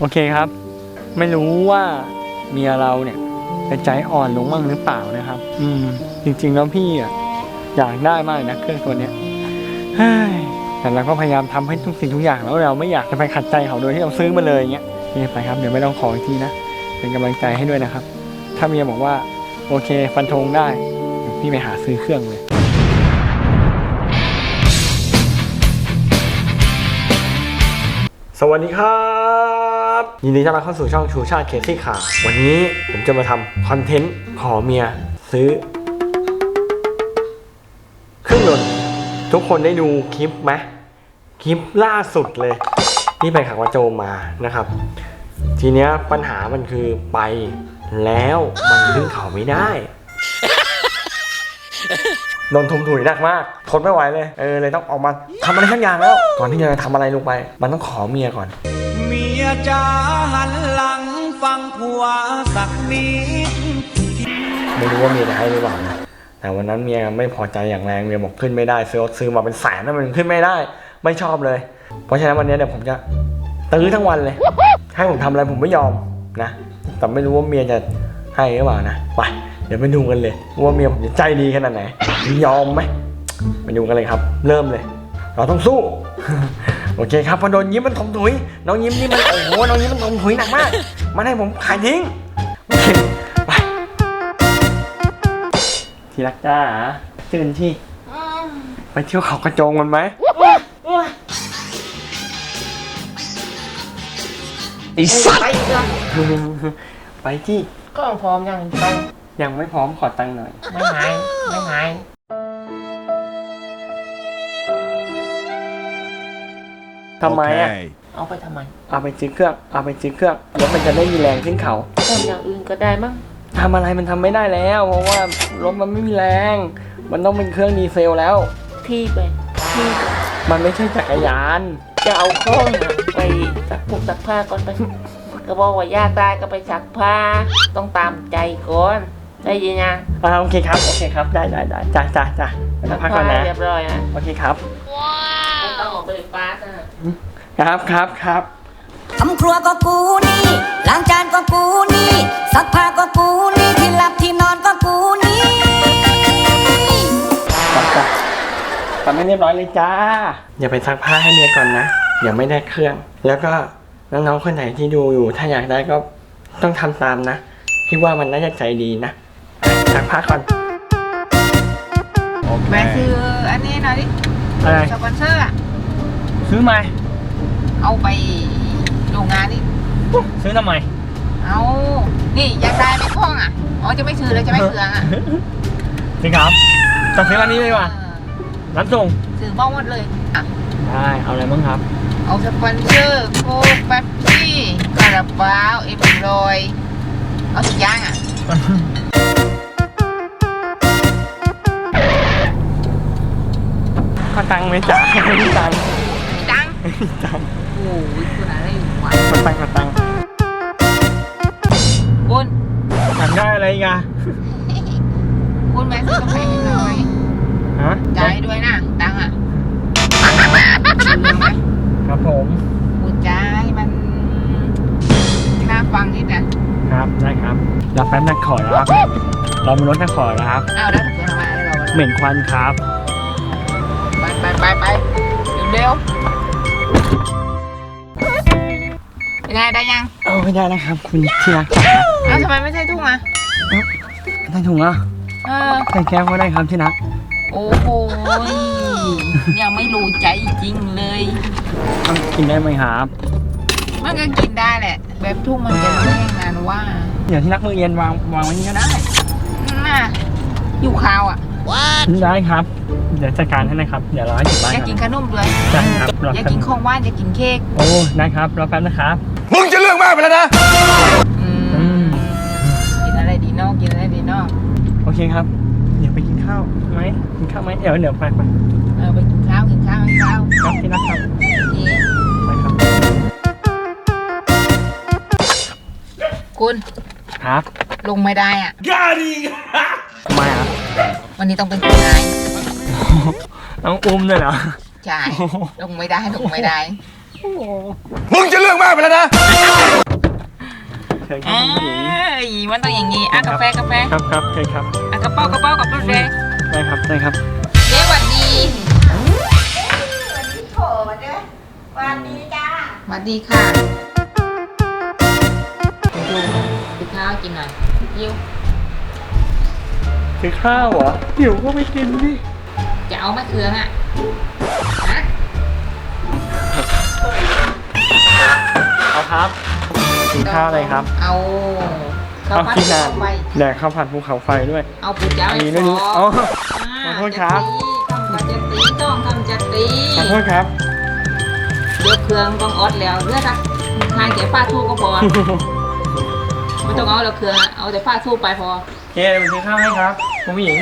โอเคครับ ไม่รู้ว่าเมียเราเนี่ยจะใจอ่อนลงบ้างหรือเปล่านะครับ อืม จริงๆแล้วพี่อะอยากได้มากนะเครื่องตัวเนี้ยเฮ้ยแต่เราก็พยายามทำให้ทุกสิ่งทุกอย่างแล้วเราไม่อยากจะไปขัดใจเขาโดยที่เราซื้อมาเลยอย่างเงี้ยนี่ไปครับเดี๋ยวไม่ต้องขออีกทีนะเป็นกำลังใจให้ด้วยนะครับ ถ้าเมียบอกว่า โอเค ฟันธงได้พี่ไปหาซื้อเครื่องเลยสวัสดีครับ ยินดีต้อนรับเข้าสู่ช่องชูชาติเคซี่ข่าววันนี้ผมจะมาทำคอนเทนต์ขอเมียซื้อเครื่องยนต์ทุกคนได้ดูคลิปไหมคลิปล่าสุดเลย ที่ไปขังวาโจมานะครับ ทีเนี้ยปัญหามันคือไปแล้วมันขึ้นเขาไม่ได้โดนทุมถุยหนักมากทนไม่ไหวเลย เออเลยต้องออกมาทำอะไรทั้งอย่างแล้ว ก่อนที่จะทำอะไรลงไป มันต้องขอเมียก่อน ยจ๋าหันหลังฟังผัวสักนิดไม่รู้ว่าเมียจะให้หรือเปล่านะแต่วันนั้นเมียไม่พอใจอย่างแรงเมียบอกขึ้นไม่ได้ซื้อรถซื้อมาเป็นแสนนะมันขึ้นไม่ได้ ไม่ชอบเลย เพราะฉะนั้นวันนี้เดี๋ยวผมจะตื้อทั้งวันเลย ให้ผมทำอะไรผมไม่ยอมนะ แต่ไม่รู้ว่าเมียจะให้หรือเปล่านะไปเดี๋ยวไปดูกันเลย ว่าเมียผมจะใจดีขนาดไหนยอมไหมไปดูกันเลยครับ เริ่มเลย เราต้องสู้ โอเคครับพอโดนยิ้มมันถมถุย น้องยิ้มนี่มันโอ้โหน้องยิ้มมันถมถุยหนักมาก มันให้ผมขายทิ้งโอเคไปที่รักจ้าตื่นที่ไปเที่ยวเขากระโจงมันไหมไอ้สัตว์ไปที่ก็พร้อมยังไปยังไม่พร้อมขอตังค์หน่อย ไม่หาย ไม่หาย ทำไมอะ Okay. เอาไปทำไมเอาไปซื้อเครื่อง เอาไปซื้อเครื่องรถมันจะได้มีแรงขึ้นเขาทำอย่างอื่นก็ได้มั้งทำอะไรมันทำไม่ได้แล้ว เพราะว่ารถมันไม่มีแรง มันต้องเป็นเครื่องดีเซลแล้วพี่ไปพี่ไปมันไม่ใช่จักรยาน จะเอาข้องอะไปซักผกซักผ้าก่อนไป ก็บอกว่าย่าตายก็ไปซักผ้า ต้องตามใจก่อน ได้ยินยังอ่าโอเคครับ โอเคครับ ได้ได้ได้จ้าจ้าจ้าไปซักพักก่ผ้าอนนะ เรียบร้อยนะ โอเคครับ ไม่ต้องออกไปฟาสนะครับครับครับทำครัวก็กูนี่ล้างจานก็กูนี่ซักผ้าก็กูนี่ที่หลับที่นอนก็กูนี่จับจ้ะทำให้เรียบร้อยเลยจ้า อย่าไปซักผ้าให้เมียก่อนนะเดี๋ยวไม่ได้เครื่อง แล้วก็น้องๆคนไหนที่ดูอยู่ ถ้าอยากได้ก็ต้องทำตามนะพี่ว่ามันน่าจะใจดีนะซักผ้าก่อนแม่ซื้ออันนี้หน่อยดิอะไร สปอนเซอร์อะ ซื้อมา เอาไปโรงงานนี่ซื้อทำไมเอานี่อยากได้ไหมพ่องอะอ๋อจะไม่ซื้อเลยจะไม่เสืองอะจริงครับจะซื้อวันนี้เลยว่ะเออรับส่งซื้อบ้าหมดเลยอะได้เอาอะไรบ้างครับ เอาสปอนเซอร์โค้กแป๊บซี่คาราบาวเอ็มรอยเอาทุกอย่างอะขอตังค์ไหมจ๊ะไม่มีตัง ค์มีตังค์ไม่มีตังค์โอ้ยคุณอะไรอยู่วะขอตังค์ขอตังค์คุณอยากได้อะไรอีกอะคุณแม่ซื้อกาแฟให้หน่อยฮะจ่ายด้วยนะตังค์อะซื้อไหมครับผมคุณจ่ายมันน่าฟังนิดนะครับได้ครับรับแป๊บนักขอนะครับเรามีรถนักขอนะครับเอาแล้วจะทำอะไรเราอะเหม็นควันครับ ไปไปไปไปเร็วๆ เป็นไงได้ยังเอาไม่ได้นะครับ คุณที่รักจ๋าเอาทำไมไม่ใช่ทุ่งอะใส่ถุงเหรอะเออ ใส่แก้วก็ได้ครับที่รักโอ้โหยยังไม่รู้ใจจริงเลย เอากินได้ไหมครับมันก็กินได้แหละ แบบทุ่งมันจะแห้งนานว่าเดี๋ยวที่รักมือเย็นวางวางไว้นี่ก็ได้ น่ะอยู่ข้าวอะ ได้ครับ เดี๋ยวจัดการให้นะครับ เดี๋ยวรอให้ถึงบ้านอยากก่กิอนนขนมด้วยได้ครับรออยากแป๊บกินของหว่านอยากกินเค้ก โอ้ ได้ครับ รอแป๊บนะครับ มึงจะเรื่องมากไปแล้วนะอือืมมกินอะไรดีเนอกกินอะไรดีเนอกโอเคครับ เดี๋ยวไปกินข้าวไหมกินข้าวไหมเดี๋ยวเดี๋ยวไปไปเออไปกินข้าวกินข้าวกินข้าวครับที่รักครับโอเคไปครับ คุณ ครับ ลงไม่ได้อะทำไมอะ วันนี้ต้องเป็นคุณนายต้องอุ้มด้วยเหรอใช่ลงไม่ได้ลงไม่ได้มึงจะเรื่องมากไปแล้วนะชิญครัเอ้บคุณผู้หญิงยมันต้องอย่างนี้อะกาแฟกาแฟครับครับเชิญครับอะกระเป๋ากระเป๋ากับรถเลยได้ครับได้ครับเจ๊หวัดดีสวัสดีค่ะกินข้าวกินหน่อยยิว คือข้าวเหรอหิวก็ไปกินดิจะเอามะเขืองอะฮะเอาครับกินข้าวอะไรครับ เอาข้าวเอาผัดกินนานข้าไฟแดกข้าวผัดภูเขาไฟด้วย เอาปูจ้ามีไอ้ด้วยนี่ฟอ๋อขอโทษครับจะตีต้องทำจะตีขอโทษครับ เดี๋ยวเครื่องต้องออดแล้วเลือกสักทานแก่ฟ้าทู่ก็พอไม่ต้องเอาแล้วเครื่องอะเอาแต่ฟ้าทู่ไปพอ โอเคเดี๋ยวไปซื้อข้าวให้ครับ คุณผู้หญิง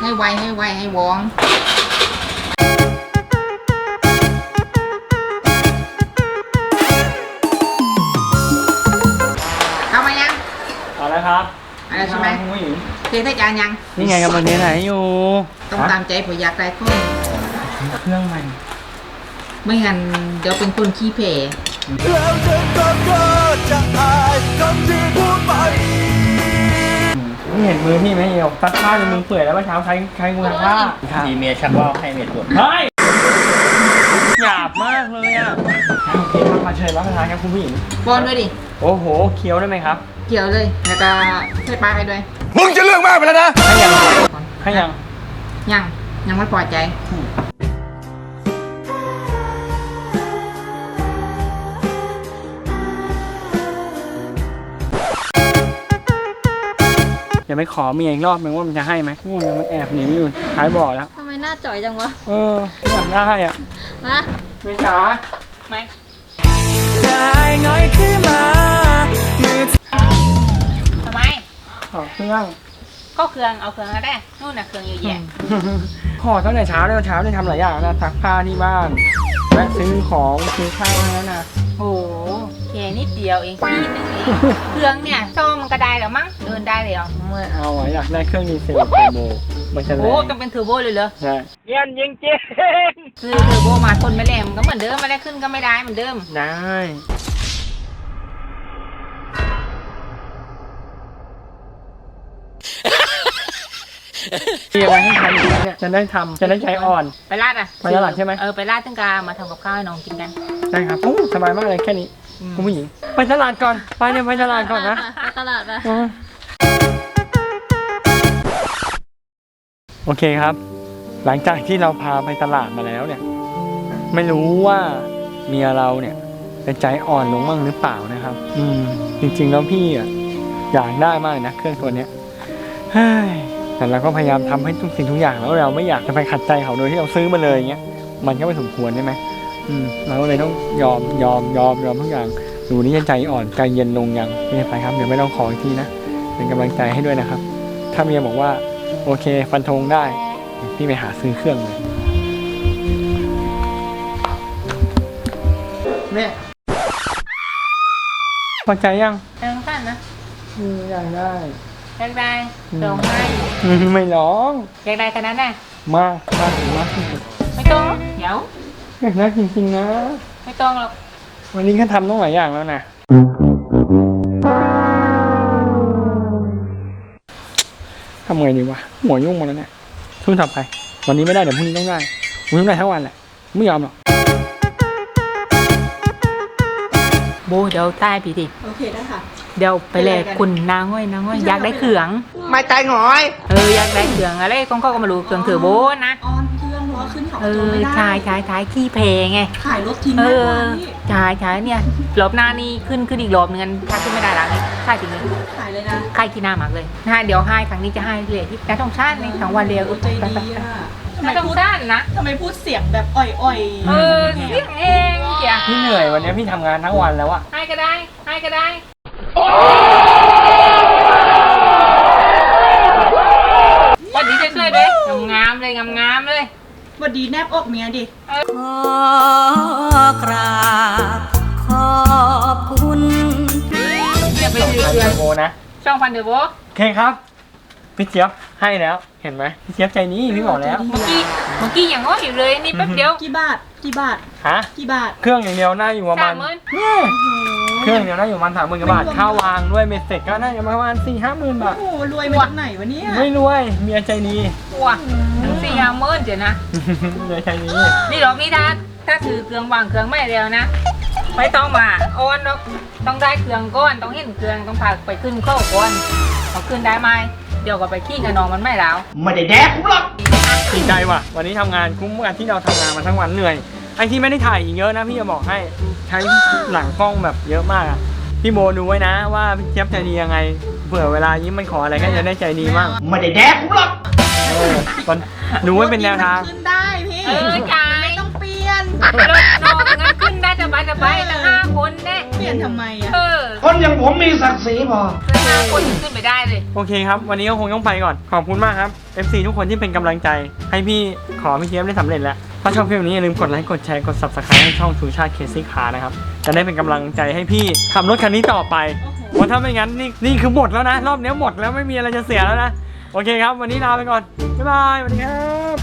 ให้ไวให้ไวให้วองเข้ามายังเอาแล้วครับเอาแล้วใช่ไหมคุณผู้หญิงเทใส่จานยังนี่ไงกำลังเนี้ยไหนอยู่ต้องตามใจผมอยากได้ข้อเครื่องใหม่ไม่งั้นเดี๋ยวเป็นคนขี้เพแล้วฉันก็กล้าจะอาย มือพี่ไหมเอวซักผ้าจนมือเปื่อยแล้วเมื่อเช้าใช้ใช้มือซักผ้ามีเมียชักว่าวให้เมียตรวจเฮ้ยหยาบมากเลยอะโอเคครับมาเชิญรับประทานครับคุณผู้หญิงป้อนด้วยดิ โอ้โหเคี้ยวได้ไหมครับเกี่ยวเลย แล้วก็ใส่ปลาให้ด้วย มึงจะเรื่องมากไปแล้วนะให้ยังให้ยังยังยังไม่พอใจ อย่าไปขอเมียอีกรอบนึงว่ามันจะให้ไหมโอ้ยมันแอบหนีอยู่ท้ายบ่อแล้ว ทำไมหน้าจ่อยจังวะ เอออยากได้อะฮะไม่จ๋าไหมได้ง่อยขึ้นมามือทำไม ขอเครื่องก็เครื่องเอาเครื่องก็ได้ นู่นน่ะเครื่องเยอะแยะขอตั้งแต่เช้าเลยเช้าได้ทำหลายอย่างนะซักผ้าที่บ้านแวะซื้อของซื้อข้าวให้แล้วนะโอ้โห แค่นิดเดียวเองพี่นึงเองเครื่องเนี่ยซ่อมมันก็ได้แล้วมั้งเดินได้เลยเหรอไม่เอาอะอยากได้เครื่องดีเซลเทอร์โบมันจะแรโอ้งต้องเป็นเทอร์โบเลยเหรอใช่เย็นจริงจริงคือเทอร์โบมาทนไม่แรงมันก็เหมือนเดิมไม่ได้ขึ้นก็ไม่ได้เหมือนเดิม ได้มีอะไรให้ทำอีกไหมเนี่ยจะได้ทำจะได้ใจอ่อน ไปลาดอะไปลาดใช่ไหม เออไปลาดตั้งกามาทำกับข้าวให้น้องกินกัน ได้ครับโอ้สบายมากเลยแค่นี้อืม คุณผู้หญิง ไปตลาดก่อน ไปเนี่ยไปตลาดก่อนนะ ไปตลาดไปอืมโอเคครับ หลังจากที่เราพาไปตลาดมาแล้วเนี่ย ไม่รู้ว่าเมียเราเนี่ยจะใจอ่อนลงมั่งหรือเปล่านะครับ อืม จริง ๆ แล้วพี่อะอยากได้มากเลยนะเครื่องตัวเนี้ยเฮ้ยแต่เราก็พยายามทำให้ทุกสิ่งทุกอย่างแล้วเราไม่อยากจะไปขัดใจเขาโดยที่เราซื้อมาเลยอย่างเงี้ย มันก็ไม่สมควรใช่ไหมอืม เราก็เลยต้องยอมยอมยอมยอมทุกอย่างหนูนี่จะใจอ่อนใจเย็นลงยังไม่ไปครับเดี๋ยวไม่ต้องขออีกทีนะเป็นกำลังใจให้ด้วยนะครับ ถ้าเมียบอกว่าโอเค ฟันธงได้พี่ไปหาซื้อเครื่องเลยแม่พอใจยังเติมขั้นนะอืมอยากได้อยากได้ลองให้อืมไม่ร้องอยากได้ขนาดนั้นมากมากถึงมากที่สุดไม่ต้องเดี๋ยว อยากได้จริงๆนะ ไม่ต้องหรอก วันนี้ก็ทำต้องหลายอย่างแล้วนะ ทำไงดีวะ หัวยุ่งหมดแล้วเนี่ยช่วงต่อไป วันนี้ไม่ได้เดี๋ยวพรุ่งนี้ต้องได้พรุ่งนี้ต้องได้ทั้งวันแหละ ไม่ยอมหรอก โบเดี๋ยวใต้พี่ดิ โอเคได้ค่ะ เดี๋ยวไปแลกคุณนางห้อยนางห้อยอยากได้เครื่อง ไม่ตายหงอย เอออยากได้เครื่องอะไรของเขาก็มารู้เครื่องเทอร์โบนะ ออนเครื่องล้อ ขึ้นเขาเอโจอไม่ได้ชายชายชายขี้เพไง ขายรถทิ้งเอได้อวันนี้ชายชายเนี่ยรอบหน้านี่ขึ้นขึ้นอีกรอบนึงกันถ้าขึ้นไม่ได้แล้วนี่ค่ายจริงเลยขายเลยนะค่ายขี้หน้ามากเลยถ้าเดี๋ยวให้ครั้งนี้จะให้เลยที่แต่ต้องชาตินี่ทั้งวันเดียวโอ้ใจดีอะทำไมไม่ต้องพูดชาตินะ ทำไมพูดเสียงแบบอ่อยๆเออเสียงเองเดี๋ยวพี่เหนื่อยวันนี้พี่ทำงานทั้งวันแล้วอะให้ก็ได้ให้ก็ได้ วันนี้จะช่วยเลยงามๆเลยงามๆเลย สวัสดีแนบอกเมียดิ ขอกราบขอบคุณเดี๋ยวไปซื้อพันเครื่เทอองร์โบนะช่องพันเดอร์โบโอเคครับ พี่เจี๊ยบให้แล้ว เห็นไหมพี่เจี๊ยบใจนี้พี่บอกแล้ว เมื่อกี้เมื่อกี้ยังว่าอยู่เลยนี่แป๊บเดียวกี่บาท กี่บาท ฮะ กี่บาท เครื่องอย่างเดียวน่าอยู่ประมาสาณมหมื่นเนี่ยโอ้โหเครื่องเดียวน่าอยู่ประมาณสามหมื่นกว่าบาท ค่าวางด้วยเมสเสร็จก็น่าจะประมาณสี่ห้าหมื่นบาท โอ้โหรวยมาจากไหนวะเนี่ย ไม่รวยเมียใจดี ว้าถึงสี่ห้าหมื่นเดี๋ยวนะเมียใจดีนี่หรอกนี่ถ้าถ้าถือเครื่องวางเครื่องไม่เดียวนะไม่ต้องมาโอนหรอกต้องได้เครื่องก้อนต้องเห็นเครื่องต้องพาไปขึ้นเข้าก่อนเอาขึ้นได้ไหมเดี๋ยวก็ไปขี้กับน้องมันไม่แล้วไม่ได้แดกผมหรอกดีใจว่ะ วันนี้ทำงานคุ้มกับที่เราทำงานมาทั้งวันเหนื่อยไอ้ที่ไม่ได้ถ่ายอีกเยอะนะพี่จะบอกให้ใช้หลังกล้องแบบเยอะมากอะพี่โบดูไว้นะว่าพี่เจี๊ยบใจดียังไงเผื่อเวลายิ้มมันขออะไรก็จะได้ใจดีมากไม่ได้แดกผมหรอกเออตอนดูไว้เป็นแนวทาง ขึ้นได้พี่เออจ่าย ไม่ต้องเปลี่ยน รถน้องงั้นขึ้นได้สบายสบายๆตั้งห้าคนแน่เปลี่ยนทำไมอะเออคนอย่างผมมีศักดิ์ศรีพอ ตั้งห้าคนยังขึ้นไปได้เลย โอเคครับ วันนี้ก็คงต้องไปก่อน ขอบคุณมากครับ FC ทุกคนที่เป็นกำลังใจ ให้พี่ขอพี่เจี๊ยบได้สำเร็จแล้ว ถ้าชอบคลิปนี้อย่าลืมกดไลค์ กดแชร์ กด subscribe ให้ช่องชูชาติเคซี่คาร์นะครับ จะได้เป็นกำลังใจให้พี่ขับรถคันนี้ต่อไปเพราะถ้าไม่งั้นนี่นี่คือหมดแล้วนะ รอบนี้หมดแล้วไม่มีอะไรจะเสียแล้วนะ โอเคครับ วันนี้ลาไปก่อน บ๊ายบายสวัสดีครับ